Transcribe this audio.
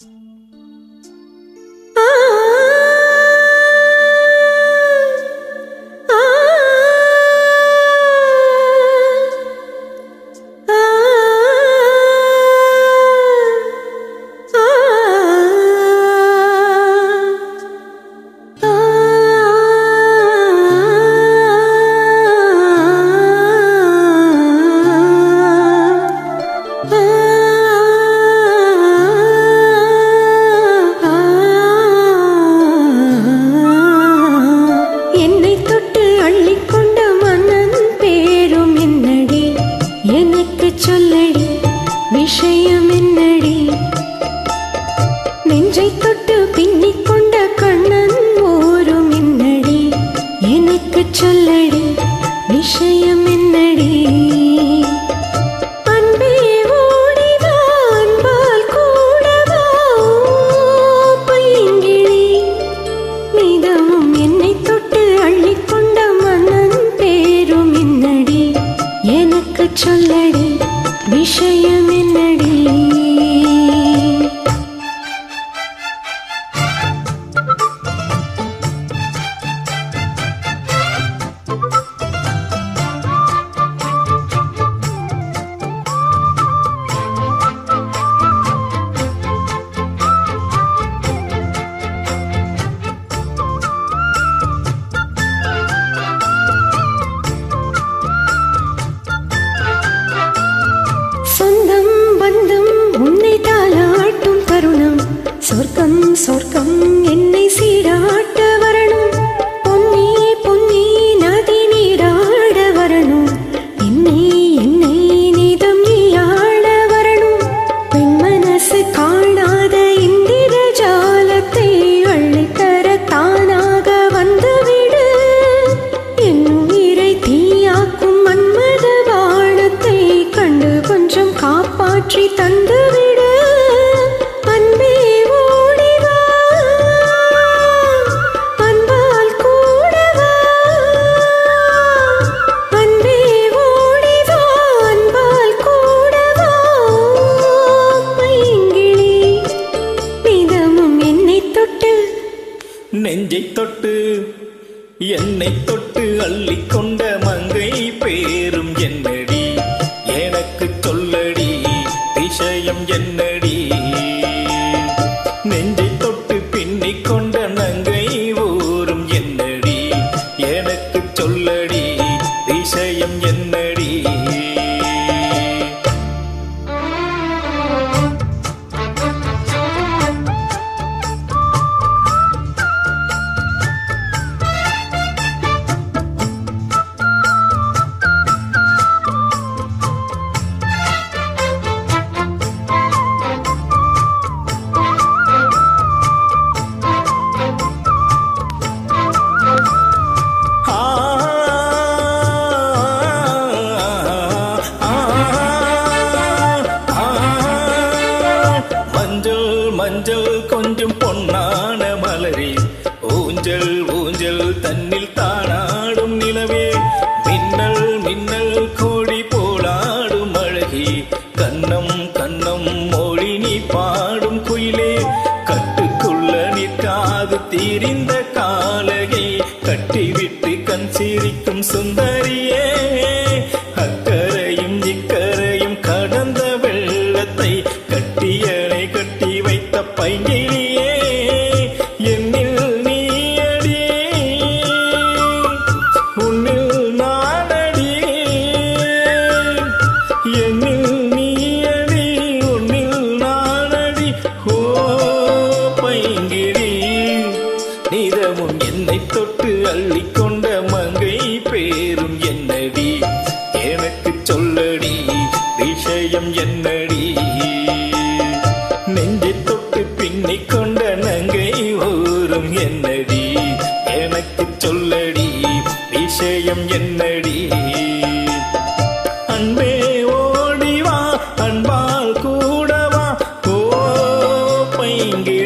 நெஞ்சை விஷயம் சொர்க்கம் சொர்க்கம் என்னை சீராட்ட வரணும். பொன்னே பொன்னே நதி நீராட வரணும். என்னை என்னை நீதம் நீயாட வரணும். பெண் மனசு காணாத இந்திர ஜாலத்தை அள்ளித்தர தானாக வந்துவிடு. என் உயிரை தீயாக்கும் மன்மத வானத்தை கண்டு கொஞ்சம் காப்பாற்றி தந்து என்னை தொட்டு அள்ளிக்கொண்ட மங்கை பேரும் மஞ்சள் கொஞ்சம் பொன்னான மலரி. ஊஞ்சல் ஊஞ்சல் தன்னில் தானாடும் நிலவே. மின்னல் மின்னல் கோடி போலாடும் அழகி. கண்ணம் கண்ணம் மொழி நீ பாடும் குயிலே. கட்டுக்குள்ள நிற்காது தீரிந்த காலகை. கட்டிவிட்டு கண் சிரிக்கும் சுந்தரியே. என்னை தொட்டு அள்ளிக்கொண்ட மங்கை பேரும் என்னடி? எனக்கு சொல்லடி விஷயம் என்னடி? நெஞ்சை தொட்டு பின்னி கொண்ட நங்கை ஊரும் என்னடி? எனக்கு சொல்லடி விஷயம் என்னடி? அன்பே ஓடிவா அன்பால் கூடவா? ஓ பைங்கே